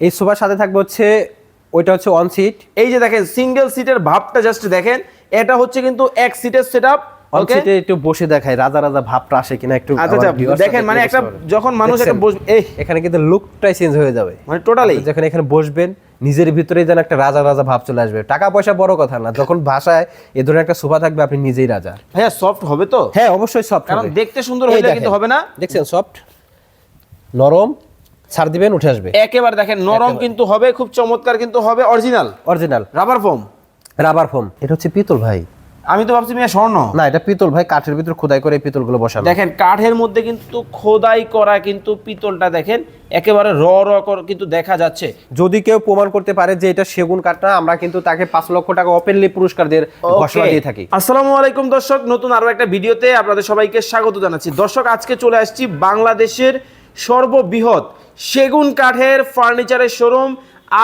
এই সোফার সাথে থাকবে হচ্ছে ওইটা হচ্ছে ওয়ান সিট এই যে দেখেন সিঙ্গেল সিটের ভাবটা জাস্ট দেখেন এটা হচ্ছে কিন্তু এক সিটের সেট আপ সিটে একটু বসে দেখায় রাজা রাজা ভাবটা আসে কিনা একটু আচ্ছা আচ্ছা দেখেন মানে একটা যখন মানুষ একটা বসবে এখানে কিন্তু লুকটাই চেঞ্জ হয়ে যাবে। মানে টোটালি যখন এখানে বসবেন নিজের ভিতরেই যেন একটা রাজা রাজা ভাব চলে আসবে। টাকা পয়সা বড় কথা না যখন ভাষায় এ ধরনের একটা সোফা থাকবে আপনি নিজেই রাজা। হ্যাঁ সফট হবে তো? হ্যাঁ অবশ্যই সফট কারণ দেখতে সুন্দর হলে কিন্তু হবে না? দেখছেন সফট নরম। ছাড় দিবেন উঠে আসবে। একেবারে দেখেন নরম কিন্তু হবে খুব চমৎকার কিন্তু হবে original. Original. Rubber foam. Rubber foam. এটা হচ্ছে পিতল ভাই। আমি তো ভাবছি মিয়া স্বর্ণ। না এটা পিতল ভাই কাঠের ভিতর খোদাই করে পিতলগুলো বসানো। দেখেন কাঠের মধ্যে কিন্তু খোদাই করা কিন্তু পিতলটা দেখেন একেবারে র র করে কিন্তু দেখা যাচ্ছে। যদি কেউ প্রমাণ করতে পারে যে এটা সেগুন কাঠ না আমরা কিন্তু তাকে পাঁচ লক্ষ টাকা ওপেনলি পুরস্কার দিয়ে ঘোষণা দিয়ে থাকি। আসসালামু আলাইকুম দর্শক। নতুন আরও একটা ভিডিওতে আপনাদের সবাইকে স্বাগত জানাচ্ছি। দর্শক আজকে চলে আসছি বাংলাদেশের সর্ববৃহৎ সেগুন কাঠের ফার্নিচারের শোরুম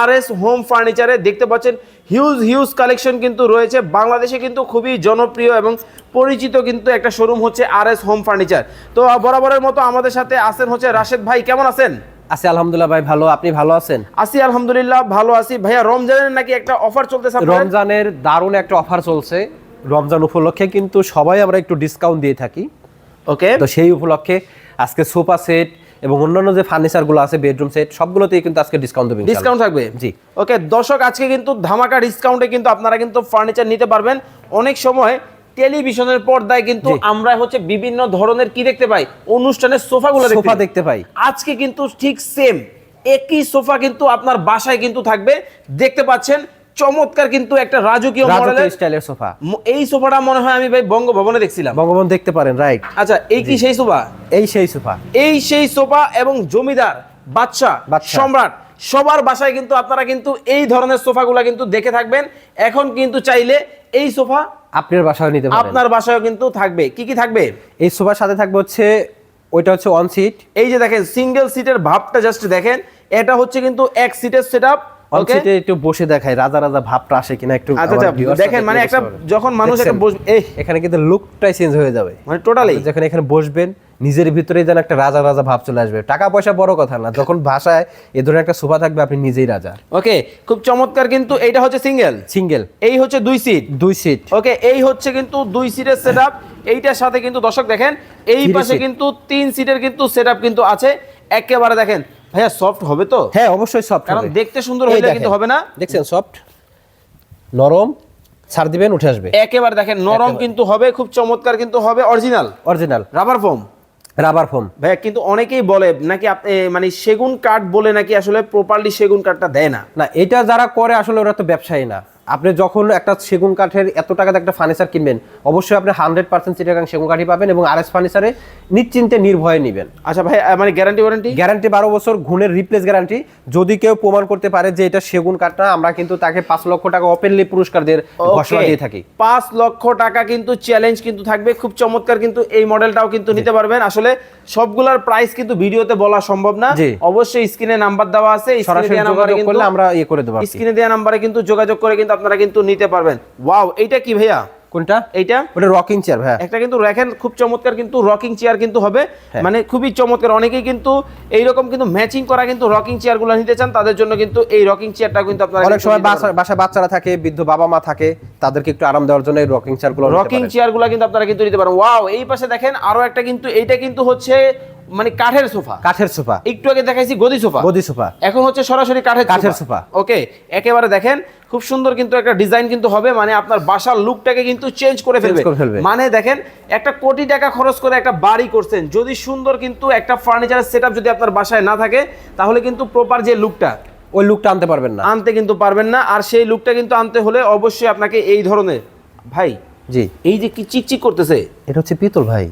আর এস হোম ফার্নিচারে দেখতে পাচ্ছেন হিউজ হিউজ কালেকশন কিন্তু রয়েছে। বাংলাদেশে কিন্তু খুবই জনপ্রিয় এবং পরিচিত কিন্তু একটা শোরুম হচ্ছে আর এস হোম ফার্নিচার তো বরাবরের মতো আমাদের সাথে আছেন হচ্ছে রাশেদ ভাই কেমন আছেন? আছি আলহামদুলিল্লাহ ভাই ভালো। আপনি ভালো আছেন? আছি আলহামদুলিল্লাহ ভালো আছি। ভাইয়া রমজানের নাকি একটা অফার চলতেছে রমজানের দারুণ একটা অফার চলছে। রমজান উপলক্ষে কিন্তু সবাই আমরা একটু ডিসকাউন্ট দিয়ে থাকি। ওকে তো সেই উপলক্ষে আজকে সোফা সেট এবং অন্যান্য যে ফার্নিচারগুলো আছে বেডরুম সেট সবগুলোতেই কিন্তু আজকে ডিসকাউন্ট দেবেন ডিসকাউন্ট থাকবে? জি। ওকে দর্শক আজকে কিন্তু ধামাকা ডিসকাউন্টে কিন্তু আপনারা কিন্তু ফার্নিচার নিতে পারবেন। অনেক সময় টেলিভিশনের পর্দায় কিন্তু আমরা হচ্ছে বিভিন্ন ধরনের কি দেখতে পাই? অনুষ্ঠানের সোফাগুলো দেখতে সোফা দেখতে পাই। আজকে কিন্তু ঠিক সেম একই সোফা কিন্তু আপনার বাসায় কিন্তু থাকবে। দেখতে পাচ্ছেন চমৎকার কিন্তু একটা রাজকীয় মডেলের স্টাইলের সোফা। এই সোফাটা মনে হয় আমি ভাই বঙ্গভবনে দেখছিলাম। বঙ্গবন্ধু দেখতে পারেন রাইট আচ্ছা এই কি সেই সোফা? এই সেই সোফা। এই সেই সোফা এবং জমিদার বাদশা বাদশা। সম্রাট সবার বাসায় কিন্তু আপনারা কিন্তু এই ধরনের সোফাগুলো কিন্তু দেখে থাকবেন। এখন কিন্তু চাইলে এই সোফা আপনার বাসায় নিতে পারেন। আপনার বাসায়ও কিন্তু থাকবে। কি কি থাকবে? এই সোফার সাথে থাকবে হচ্ছে ওইটা হচ্ছে ওয়ান সিট এই যে দেখেন সিঙ্গেল সিটের ভাবটা জাস্ট দেখেন। এটা হচ্ছে কিন্তু এক সিটের সেট সিটে একটু বসে রাজা রাজা ভাবটা আসে কিনা একটু আচ্ছা আচ্ছা দেখেন মানে একটা যখন মানুষ একটা বসবে এই। এখানে কিন্তু লুকটাই চেঞ্জ হয়ে যাবে। মানে টোটালি যখন এখানে বসবেন নিজের ভিতরে যেন একটা রাজা রাজা ভাব চলে আসবে। টাকা পয়সা বড় কথা না যখন ভাষায় এ ধরনের একটা সোফা থাকবে আপনি নিজেই রাজা। ওকে খুব চমৎকার কিন্তু এইটা হচ্ছে সিঙ্গেল সিঙ্গেল এই হচ্ছে দুই সিট দুই সিট ওকে এই হচ্ছে কিন্তু দুই সিটের সেটআপ এইটার সাথে কিন্তু দর্শক দেখেন এই পাশে কিন্তু তিন সিটের কিন্তু সেটআপ কিন্তু আছে। একেবারে দেখেন ভাইয়া সফট হবে তো? হ্যাঁ অবশ্যই সফট কারণ দেখতে সুন্দর হলে কিন্তু হবে না। দেখছেন সফট নরম ছাড় দিবেন উঠে আসবে। একেবারে দেখেন নরম কিন্তু হবে খুব চমৎকার কিন্তু হবে original original rubber foam rubber foam ভাইয়া কিন্তু অনেকেই বলে নাকি মানে সেগুন কাঠ বলে নাকি আসলে প্রপারলি সেগুন কাঠটা দেয় না। না এটা যারা করে আসলে ওরা তো ব্যবসায়ী না। আপনি যখন একটা সেগুন কাঠের এত টাকাতে একটা ফার্নিচার কিনবেন অবশ্যই আপনি হান্ড্রেড পার্সেন্ট চিটাগাং সেগুন কাঠই পাবেন এবং আর এস ফার্নিচারে নিশ্চিন্তে নির্ভয়ে নেবেন। আচ্ছা ভাই মানে গ্যারান্টি ওয়ারেন্টি গ্যারান্টি বারো বছর ঘুণের রিপ্লেস গ্যারান্টি যদি কেউ প্রমাণ করতে পারে যে এটা সেগুন কাঠ না আমরা কিন্তু তাকে পাঁচ লক্ষ টাকা ওপেনলি পুরস্কার দিয়ে ঘোষণা দিয়ে থাকি। পাঁচ লক্ষ টাকা কিন্তু চ্যালেঞ্জ কিন্তু থাকবে খুব চমৎকার কিন্তু এই মডেলটাও কিন্তু নিতে পারবেন। আসলে সবগুলার প্রাইস কিন্তু ভিডিওতে বলা সম্ভব না। অবশ্যই স্ক্রিনে নাম্বার দেওয়া আছে সরাসরি যোগাযোগ করলে আমরা ইয়ে করে দেবো স্ক্রিনে দেওয়া নাম্বারে কিন্তু যোগাযোগ করে কিন্তু আপনারা কিন্তু নিতে পারবেন। ওয়াও এইটা কি ভাইয়া? কোনটা? এইটা? ওটা রকিং চেয়ার ভাই একটা কিন্তু রাখেন খুব চমৎকার কিন্তু রকিং চেয়ার কিন্তু হবে। হ্যাঁ। মানে খুবই চমৎকার অনেকেই কিন্তু এইরকম কিন্তু ম্যাচিং করা কিন্তু রকিং চেয়ারগুলো নিতে চান তাদের জন্য কিন্তু এই রকিং চেয়ারটা কিন্তু আপনারা অনেক সময় বাসা বাচ্চারা থাকে বৃদ্ধ বাবা মা থাকে তাদেরকে একটু আরাম দেওয়ার জন্য এই রকিং চেয়ারগুলো রকিং চেয়ারগুলা কিন্তু আপনারা কিন্তু নিতে পারেন। ওয়াও এই পাশে দেখেন আরও একটা কিন্তু এইটা কিন্তু হচ্ছে মানে কাঠের সোফা। কাঠের সোফা। একটু আগে দেখাইছি গদি সোফা। গদি সোফা। এখন হচ্ছে সরাসরি কাঠের কাঠের সোফা। ওকে একেবারে দেখেন খুব সুন্দর কিন্তু একটা ডিজাইন কিন্তু হবে মানে আপনার বাসার লুকটাকে কিন্তু চেঞ্জ করে ফেলবে। মানে দেখেন একটা কোটি টাকা খরচ করে একটা বাড়ি করছেন যদি সুন্দর কিন্তু একটা ফার্নিচারের সেটআপ যদি আপনার বাসায় না থাকে তাহলে কিন্তু প্রপার যে লুকটা ওই লুকটা আনতে পারবেন না। আনতে কিন্তু পারবেন না আর সেই লুকটা কিন্তু আনতে হলে অবশ্যই আপনাকে এই ধরনের ভাই জি। এই যে কি চিকচিক করতেছে? এটা হচ্ছে পিতল ভাই।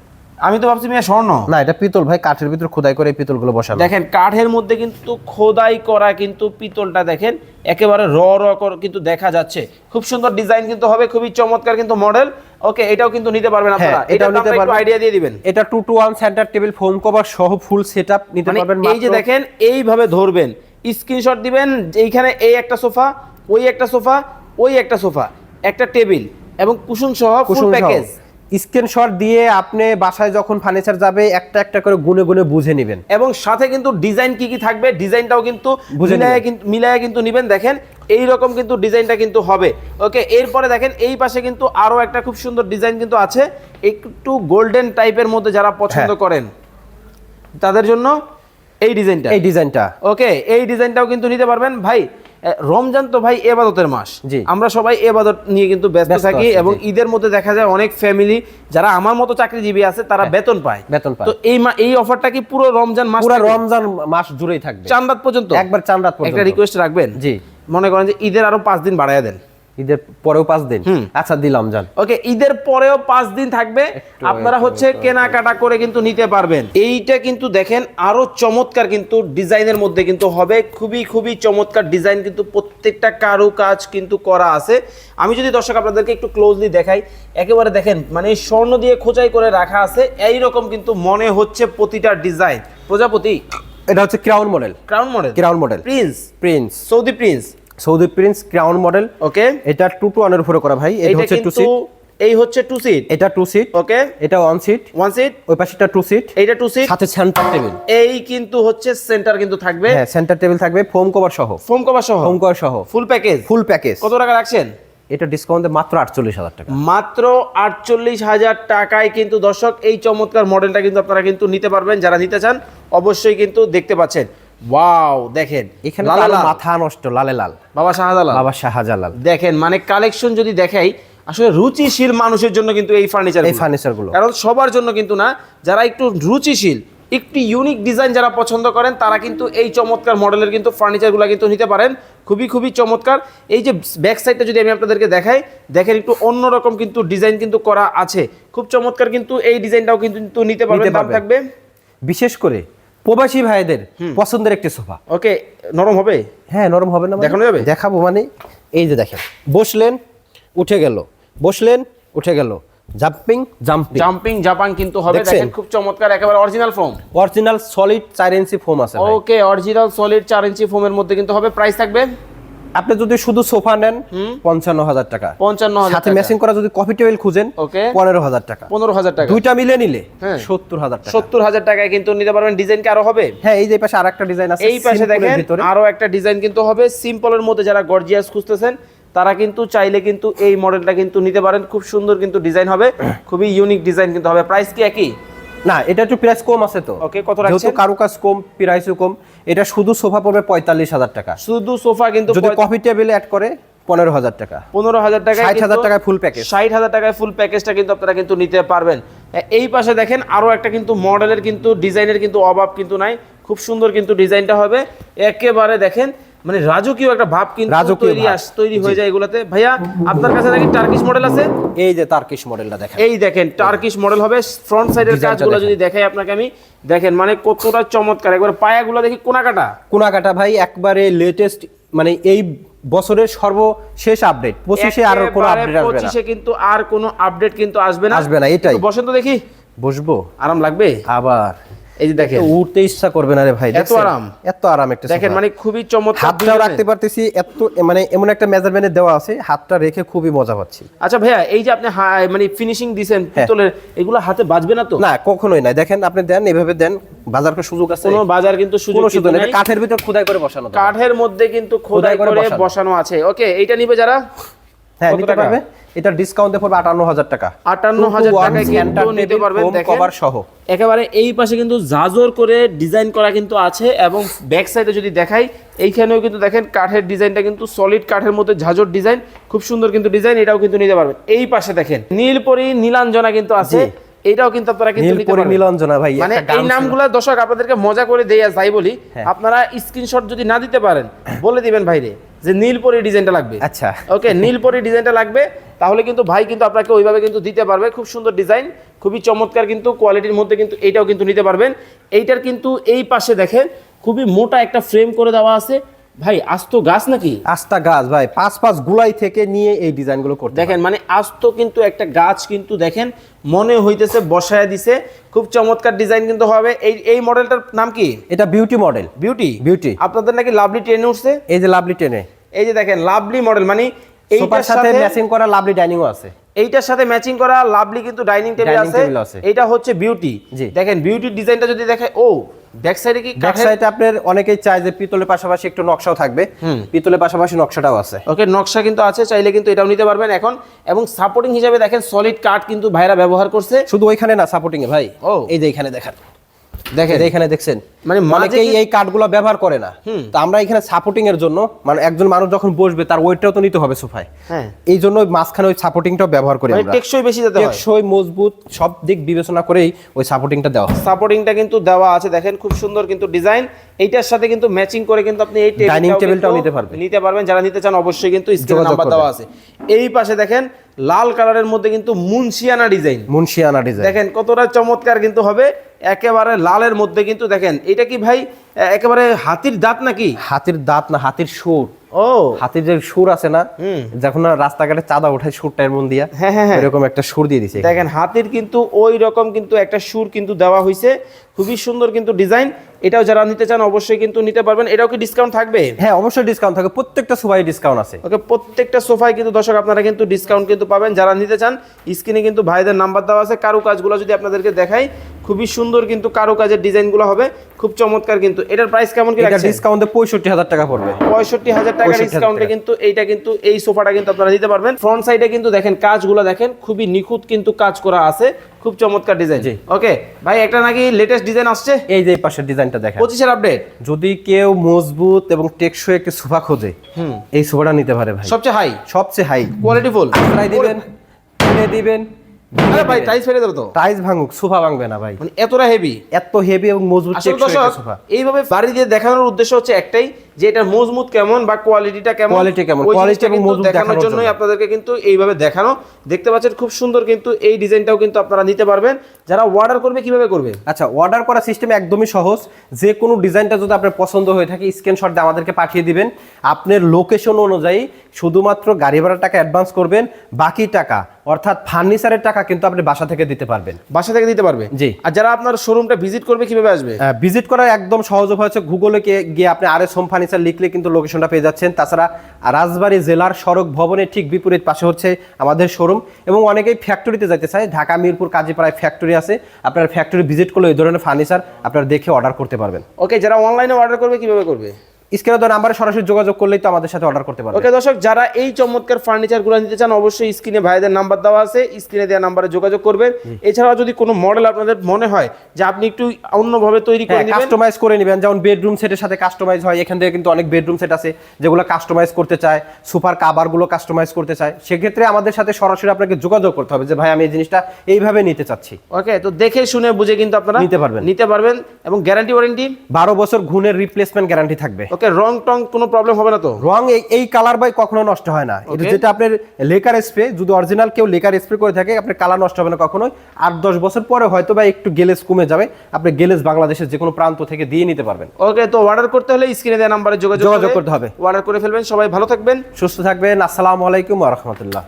আমি তো ভাবছি মিয়া স্বর্ণ। না এটা পিতল ভাই কাঠের ভিতর খোদাই করে পিতলগুলো বসানো দেখেন কাঠের মধ্যে কিন্তু খোদাই করা কিন্তু পিতলটা দেখেন একেবারে র র করে কিন্তু দেখা যাচ্ছে। খুব সুন্দর ডিজাইন কিন্তু হবে খুবই চমৎকার কিন্তু মডেল। ওকে এটাও কিন্তু নিতে পারবেন আপনারা। হ্যাঁ, এটাও এটাও নিতে পারবেন। আইডিয়া দিয়ে দিবেন। এটা two two one centre table foam cover সহ ফুল সেটআপ নিতে মানে পারবেন এই যে দেখেন এইভাবে ধরবেন। স্ক্রিনশট দিবেন এইখানে এই একটা সোফা ওই একটা সোফা ওই একটা সোফা একটা টেবিল এবং কুশন সহ ফুল প্যাকেজ স্ক্রিনশট দিয়ে আপনি বাসায় যখন ফার্নিচার যাবে একটা একটা করে গুনে গুনে বুঝে নেবেন। এবং সাথে কিন্তু ডিজাইন কি কি থাকবে ডিজাইনটাও কিন্তু মিলায়ে কিন্তু মিলায়ে কিন্তু নেবেন। দেখেন এই রকম কিন্তু ডিজাইনটা কিন্তু হবে। ওকে এরপরে দেখেন এই পাশে কিন্তু আরও একটা খুব সুন্দর ডিজাইন কিন্তু আছে। একটু গোল্ডেন টাইপের মধ্যে যারা পছন্দ হ্যাঁ। করেন তাদের জন্য এই ডিজাইনটা। এই ডিজাইনটা। ওকে এই ডিজাইনটাও কিন্তু নিতে পারবেন। ভাই রমজান তো ভাই এবাদতের মাস। আমরা সবাই এবাদত নিয়ে কিন্তু ব্যস্ত থাকি এবং ঈদের মধ্যে দেখা যায় অনেক ফ্যামিলি যারা আমার মতো চাকরিজীবী আছে তারা বেতন পায়। হ্যাঁ, বেতন পায়। তো এই এই অফারটা কি পুরো রমজান মাস পুরো রমজান মাস জুড়েই থাকবে। চাঁদ পর্যন্ত? একবার চান রাত একটা রিকোয়েস্ট রাখবেন। জি। মনে করেন যে ঈদের আরও পাঁচ দিন বাড়াইয়া দেন। ঈদের পরেও পাঁচ দিন। আচ্ছা দিলাম যান। ওকে ঈদের পরেও পাঁচ দিন থাকবে। আপনারা হচ্ছে কেনাকাটা করে কিন্তু নিতে পারবেন। এইটা কিন্তু দেখেন আরও চমৎকার কিন্তু ডিজাইনের মধ্যে কিন্তু হবে। খুবই খুবই চমৎকার ডিজাইন কিন্তু প্রত্যেকটা কারু কাজ কিন্তু করা আছে। আমি যদি দর্শক আপনাদেরকে একটু ক্লোজলি দেখাই একেবারে দেখেন মানে স্বর্ণ দিয়ে খোঁচাই করে রাখা আছে। এই রকম কিন্তু মনে হচ্ছে প্রতিটা ডিজাইন। প্রজাপতি? এটা হচ্ছে crown model crown model crown model prince prince Saudi prince Saudi prince crown model. Okay এটা টু টু ওয়ানের উপরে করা ভাই এটা হচ্ছে টু সিট এই হচ্ছে টু সিট এটা টু সিট ওকে এটা ওয়ান সিট ওয়ান সিট ওই পাশেটা টু সিট এইটা টু সিট সাথে সেন্টার টেবিল এই কিন্তু হচ্ছে সেন্টার কিন্তু থাকবে। হ্যাঁ সেন্টার টেবিল থাকবে ফোম কভার সহ। ফোম কভার সহ। ফোম কভার সহ। ফুল প্যাকেজ ফুল প্যাকেজ কত টাকা রাখছেন? এটা ডিসকাউন্টে মাত্র আটচল্লিশ হাজার টাকা। মাত্র আটচল্লিশ হাজার টাকায় কিন্তু দর্শক এই চমৎকার মডেলটা কিন্তু আপনারা কিন্তু নিতে পারবেন। যারা নিতে চান অবশ্যই কিন্তু দেখতে পাচ্ছেন। ওয়াও দেখেন এখানে। মাথা নষ্ট লালে লাল। বাবা শাহজালাল। বাবা শাহজালাল। দেখেন মানে কালেকশন যদি দেখাই আসলে রুচিশীল মানুষের জন্য কিন্তু এই ফার্নিচার এই ফার্নিচারগুলো। কারণ সবার জন্য কিন্তু না যারা একটু রুচিশীল একটু ইউনিক ডিজাইন যারা পছন্দ করেন তারা কিন্তু এই চমৎকার মডেলের কিন্তু ফার্নিচারগুলো কিন্তু নিতে পারেন। খুবই খুবই চমৎকার। এই যে ব্যাক সাইডটা যদি আমি আপনাদেরকে দেখাই দেখেন একটু অন্যরকম কিন্তু ডিজাইন কিন্তু করা আছে। খুব চমৎকার কিন্তু এই ডিজাইনটাও কিন্তু নিতে পারবেন দাম থাকবে। বিশেষ করে প্রবাসী ভাইদের পছন্দের একটি সোফা। ওকে নরম হবে? হ্যাঁ নরম হবে না মানে? দেখানো যাবে? দেখাবো মানে এই যে দেখেন বসলেন উঠে গেল বসলেন উঠে গেল জাম্পিং জাম্পিং জাম্পিং জাপান কিন্তু হবে। দেখেন খুব চমৎকার একেবারে original foam original solid 4 inch foam আছে ওকে অরিজিনাল সলিড 4 ইঞ্চি ফোমের মধ্যে কিন্তু হবে। প্রাইস থাকবে? আপনি যদি শুধু সোফা নেন পঞ্চান্ন হাজার টাকা। পঞ্চান্ন সাথে ম্যাচিং করা যদি কফি টেবিল খুঁজেন ওকে। পনেরো হাজার টাকা। পনেরো হাজার টাকা। দুইটা মিলে নিলে হ্যাঁ। সত্তর হাজার সত্তর হাজার টাকায় কিন্তু নিতে পারবেন ডিজাইন কি আরও হবে? হ্যাঁ এই যে পাশে আর একটা ডিজাইন আছে এই পাশে দেখেন আরও একটা ডিজাইন কিন্তু হবে সিম্পলের মধ্যে যারা গর্জিয়াস খুঁজতেছেন তারা কিন্তু চাইলে কিন্তু এই মডেলটা কিন্তু নিতে পারেন। খুব সুন্দর কিন্তু ডিজাইন হবে খুবই ইউনিক ডিজাইন কিন্তু হবে। প্রাইস কি একই? না এটা একটু প্রাইস কম আছে তো। ওকে কত রাখছেন? যেহেতু রাখছেন কারুকাজ কম প্রাইসও কম এটা শুধু সোফা পড়বে পঁয়তাল্লিশ হাজার টাকা। শুধু সোফা কিন্তু যদি কফি টেবিল অ্যাড করে পনেরো হাজার টাকা। পনেরো হাজার টাকায় ষাট হাজার টাকায় ফুল প্যাকেজ ষাট হাজার টাকায় ফুল প্যাকেজটা কিন্তু আপনারা কিন্তু নিতে পারবেন। এই পাশে দেখেন আরও একটা কিন্তু মডেলের কিন্তু ডিজাইনের কিন্তু অভাব কিন্তু নাই। খুব সুন্দর কিন্তু ডিজাইনটা হবে। একেবারে দেখেন মানে রাজকীয় একটা ভাব কিন্তু তৈরি তৈরি হয়ে যায় এগুলাতে। ভাইয়া আপনার কাছে নাকি টার্কিশ মডেল আছে? এই যে তার্কিশ মডেলটা দেখেন। এই দেখেন টার্কিশ মডেল হবে। ফ্রন্ট সাইডের কাজগুলো যদি দেখাই আপনাকে আমি দেখেন মানে কতটা চমৎকার। একবার পায়াগুলো দেখি কোনা কাটা কোনাকাটা ভাই একবারে লেটেস্ট মানে এই বছরের সর্বশেষ আপডেট পঁচিশে আর কোনো আপডেট আসবে না। পঁচিশে কিন্তু আর কোনো আপডেট কিন্তু আসবে না। আসবে না, এটাই। একটু বসেন তো দেখি। বসবো। আরাম লাগবে? আবার। এই যে দেখেন। উঠতে ইচ্ছা করবে না রে ভাই এত আরাম? এত আরাম একটা দেখেন মানে খুবই চমৎকার হাতটাও রাখতে পারতেছি এত মানে এমন একটা মেজারমেন্টে দেওয়া আছে হাতটা রেখে খুবই মজা পাচ্ছি। আচ্ছা ভাইয়া এই যে আপনি মানে ফিনিশিং দিছেন হ্যাঁ। পিতলের এগুলো হাতে বাজবে না তো? না কখনোই না। দেখেন আপনি দেন এভাবে দেন বাজার সুযোগ আছে? কোনো বাজার কিন্তু সুযোগ নেই। কাঠের ভিতর খোদাই করে বসানো কাঠের মধ্যে কিন্তু খোদাই করে। বসানো। আছে। ওকে এইটা নিবে যারা? হ্যাঁ নিতে পারবে? এটা ডিসকাউন্টে পড়বে আটান্ন হাজার টাকা 58,000 টাকায় কিন্তু নিতে পারবেন, দেখেন। কভার সহ। একেবারে এই পাশে কিন্তু জাজর করে ডিজাইন করা কিন্তু আছে এবং ব্যাক সাইডে যদি দেখাই এইখানেও কিন্তু দেখেন কাঠের ডিজাইনটা কিন্তু সলিড কাঠের মধ্যে ঝাঁঝর ডিজাইন খুব সুন্দর কিন্তু ডিজাইন এটাও কিন্তু নিতে পারবেন। এই পাশে দেখেন নীলপরি নীলাঞ্জনা কিন্তু আছে এটাও কিন্তু আপনারা কিন্তু নিতে নীলপরি পারবেন। নীলাঞ্জনা ভাই মানে এই। নামগুলো দর্শক আপনাদেরকে মজা করে দেয়া যাই বলি হ্যাঁ। আপনারা স্ক্রিনশট যদি না দিতে পারেন বলে দিবেন ভাইরে যে নীলপরি ডিজাইনটা লাগবে। আচ্ছা। ওকে নীলপরি ডিজাইনটা লাগবে তাহলে কিন্তু ভাই কিন্তু আপনাকে ওইভাবে কিন্তু দিতে পারবে। খুব সুন্দর ডিজাইন খুবই চমৎকার কিন্তু কোয়ালিটির মধ্যে কিন্তু এইটাও কিন্তু নিতে পারবেন। এইটার কিন্তু এই পাশে দেখেন খুবই মোটা একটা ফ্রেম করে দেওয়া আছে। ভাই আস্ত গাছ নাকি? আস্তা গাছ ভাই। পাঁচ পাঁচ গুলাই থেকে নিয়ে এই ডিজাইনগুলো করতে দেখেন মানে আস্ত কিন্তু একটা গাছ কিন্তু দেখেন মনে হইতেছে বসায় দিছে। খুব চমৎকার ডিজাইন কিন্তু হবে। এই এই মডেলটার নাম কি? এটা বিউটি মডেল। বিউটি? বিউটি। আপনাদের নাকি লাভলি ট্রেনে উঠছে? এই যে লাভলি টেনে এই যে দেখেন লাভলি মডেল মানে এইটার সাথে ম্যাচিং করা লাভলি ডাইনিংও আছে। এইটার সাথে ম্যাচিং করা লাভলি কিন্তু ডাইনিং টেবিল আছে। এটা হচ্ছে বিউটি দেখেন বিউটির ডিজাইনটা যদি দেখে ও ব্যাক সাইডে কি ব্যাক সাইডে আপনার অনেকেই চায় যে পিতলের পাশাপাশি একটু নকশাও থাকবে। পিতলের পাশাপাশি নকশাটাও আছে। ওকে নকশা কিন্তু আছে চাইলে কিন্তু এটাও নিতে পারবেন এখন। এবং সাপোর্টিং হিসাবে দেখেন সলিড কাঠ কিন্তু ভাইরা ব্যবহার করছে। শুধু ওইখানে না সাপোর্টিং এ ভাই। ও। এই যে এখানে দেখেন। দেখেন। এখানে দেখছেন মানে অনেকেই এই কাঠগুলো ব্যবহার করে না। তো আমরা এখানে সাপোর্টিং এর জন্য মানে একজন মানুষ যখন বসবে তার ওয়েটটাও তো নিতে হবে সোফায়। হ্যাঁ। এই জন্য মাঝখানে ওই সাপোর্টিংটাও ব্যবহার করি মানে আমরা। টেকসই বেশি যেতে হয়। টেকসই মজবুত সব দিক বিবেচনা করেই ওই সাপোর্টিংটা দেওয়া সাপোর্টিংটা কিন্তু দেওয়া আছে দেখেন খুব সুন্দর কিন্তু ডিজাইন এইটার সাথে কিন্তু ম্যাচিং করে কিন্তু আপনি এই Dining টেবিলটাও নিতে পারবেন। নিতে পারবেন। যারা নিতে চান অবশ্যই কিন্তু স্ক্রিনে নাম্বার দেওয়া আছে। এই পাশে দেখেন লাল কালারের মধ্যে কিন্তু মুনশিয়ানা ডিজাইন মুন্সিয়ানা ডিজাইন দেখেন কতটা চমৎকার কিন্তু হবে। একেবারে লালের মধ্যে কিন্তু দেখেন, এটা কি ভাই একেবারে হাতির দাঁত নাকি? হাতির দাঁত না, হাতির সুর ও। হাতির যে সুর আছে না যখন রাস্তাঘাটে চাঁদা ওঠায় সুরটা মন দিয়া হ্যাঁ, হ্যাঁ, হ্যাঁ। এরকম একটা সুর দিয়ে দিছে দেখেন হাতির কিন্তু ওই রকম কিন্তু একটা সুর কিন্তু দেওয়া হয়েছে খুবই সুন্দর কিন্তু ডিজাইন। এটাও যারা নিতে চান অবশ্যই কিন্তু নিতে পারবেন। এটাও কি ডিসকাউন্ট থাকবে? হ্যাঁ অবশ্যই ডিসকাউন্ট থাকে প্রত্যেকটা সোফায় ডিসকাউন্ট আছে। ওকে প্রত্যেকটা সোফায় কিন্তু দর্শক আপনারা কিন্তু ডিসকাউন্ট কিন্তু পাবেন। যারা নিতে চান স্ক্রিনে কিন্তু ভাইদের নাম্বার দেওয়া আছে। কারু কাজগুলো যদি আপনাদেরকে দেখাই খুবই সুন্দর কিন্তু কারু কাজের ডিজাইনগুলো হবে। খুব চমৎকার কিন্তু। এটার প্রাইস কেমন কি এটা ডিসকাউন্টে পঁয়ষট্টি হাজার টাকা পড়বে। পঁয়ষট্টি হাজার টাকা ডিসকাউন্টে কিন্তু এইটা কিন্তু এই সোফাটা কিন্তু আপনারা নিতে পারবেন। ফ্রন্ট সাইডে কিন্তু দেখেন কাজগুলো দেখেন খুবই নিখুঁত কিন্তু কাজ করা আছে খুব চমৎকার ডিজাইন ওকে ভাই একটা নাকি লেটেস্ট ডিজাইন আসছে? এই যে পাশের ডিজাইনটা দেখেন। পঁচিশের আপডেট যদি কেউ মজবুত এবং টেকসই একটি সোফা খোঁজে এই সোফাটা নিতে পারে ভাই। সবচেয়ে হাই সবচেয়ে হাই কোয়ালিটি ফুল প্রায় দিবেন কিনে দিবেন আরে ভাই টাইস ফেলে দেবো তো। টাইস ভাঙুক সোফা ভাঙবে না ভাই। মানে এতটা হেভি এত হেভি এবং মজবুত টেকসই সোফা। এইভাবে বাড়ি দিয়ে দেখানোর উদ্দেশ্য হচ্ছে একটাই যে এটা মজবুত কেমন বা কোয়ালিটিটা কেমন Quality কেমন, এবং কিন্তু মজবুত দেখানোর জন্যই আপনাদেরকে কিন্তু এইভাবে দেখানো। দেখতে পাচ্ছেন খুব সুন্দর কিন্তু এই ডিজাইনটাও কিন্তু আপনারা নিতে পারবেন। যারা অর্ডার করবে কীভাবে করবে? আচ্ছা অর্ডার করার সিস্টেম একদমই সহজ। যে কোনো ডিজাইনটা যদি আপনার পছন্দ হয়ে থাকে স্ক্রিনশট দিয়ে আমাদেরকে পাঠিয়ে দিবেন। আপনার লোকেশন অনুযায়ী শুধুমাত্র গাড়ি ভাড়ার টাকা অ্যাডভান্স করবেন বাকি টাকা অর্থাৎ ফার্নিচারের টাকা কিন্তু আপনি বাসা থেকে দিতে পারবেন। বাসা থেকে দিতে পারবে? জি। আর যারা আপনার শোরুমটা ভিজিট করবে কীভাবে আসবে? ভিজিট করার একদম সহজ হয়েছে গুগলে গিয়ে আপনি আর এস হোম ফার্নিচার লিখলে কিন্তু লোকেশনটা পেয়ে যাচ্ছেন। তাছাড়া রাজবাড়ী জেলার সড়ক ভবনের ঠিক বিপরীত পাশে হচ্ছে আমাদের শোরুম এবং অনেকেই ফ্যাক্টরিতে যেতে চায়। ঢাকা, মিরপুর, কাজীপাড়ায় ফ্যাক্টরি আছে। আপনার ফ্যাক্টরি ভিজিট করলে ওই ধরনের ফার্নিচার আপনারা দেখে অর্ডার করতে পারবেন। ওকে যারা অনলাইনে অর্ডার করবে, কীভাবে করবে? স্ক্রিনে দেওয়া নাম্বারে সরাসরি যোগাযোগ করলেই তো আমাদের সাথে অর্ডার করতে পারবেন ওকে দর্শক যারা এই চমৎকার ফার্নিচারগুলো নিতে চান অবশ্যই স্ক্রিনে ভাইদের নাম্বার দেওয়া আছে। স্ক্রিনে দেওয়া নাম্বারে যোগাযোগ করবেন। এছাড়াও যদি কোনো মডেল আপনাদের মনে হয় যে আপনি একটু অন্যভাবে তৈরি করে হ্যাঁ নেবেন কাস্টমাইজ করে নেবেন। যেমন বেডরুম সেটের সাথে কাস্টমাইজ হয়। এখান থেকে কিন্তু অনেক বেডরুম সেট আছে যেগুলো কাস্টমাইজ করতে চায় সুপার কাভারগুলো কাস্টমাইজ করতে চায়। সেক্ষেত্রে আমাদের সাথে সরাসরি আপনাকে যোগাযোগ করতে হবে যে ভাই আমি এই জিনিসটা এইভাবে নিতে চাচ্ছি। ওকে তো দেখে শুনে বুঝে কিন্তু আপনারা নিতে পারবেন। নিতে পারবেন এবং গ্যারান্টি ওয়ারেন্টি বারো বছর ঘুণের রিপ্লেসমেন্ট গ্যারান্টি থাকবে। ওকে রং টং কোনো প্রবলেম হবে না তো? রং এই কালার বাই কখনো নষ্ট হয় না। এটা যেটা আপনার লেকার স্প্রে যদি অরিজিনাল কেউ লেকার স্প্রে করে থাকে আপনার কালার নষ্ট হবে না কখনোই। আট দশ বছর পরে হয়তো বা একটু গেলেস কমে যাবে। আপনি গেলেস বাংলাদেশের যে কোনো প্রান্ত থেকে দিয়ে নিতে পারবেন। ওকে তো অর্ডার করতে হলে স্ক্রিনে দেওয়া নাম্বারে যোগাযোগ যোগাযোগ করতে হবে। অর্ডার করে ফেলবেন। সবাই ভালো থাকবেন। সুস্থ থাকবেন। আসসালামু আলাইকুম রহমতুল্লাহ।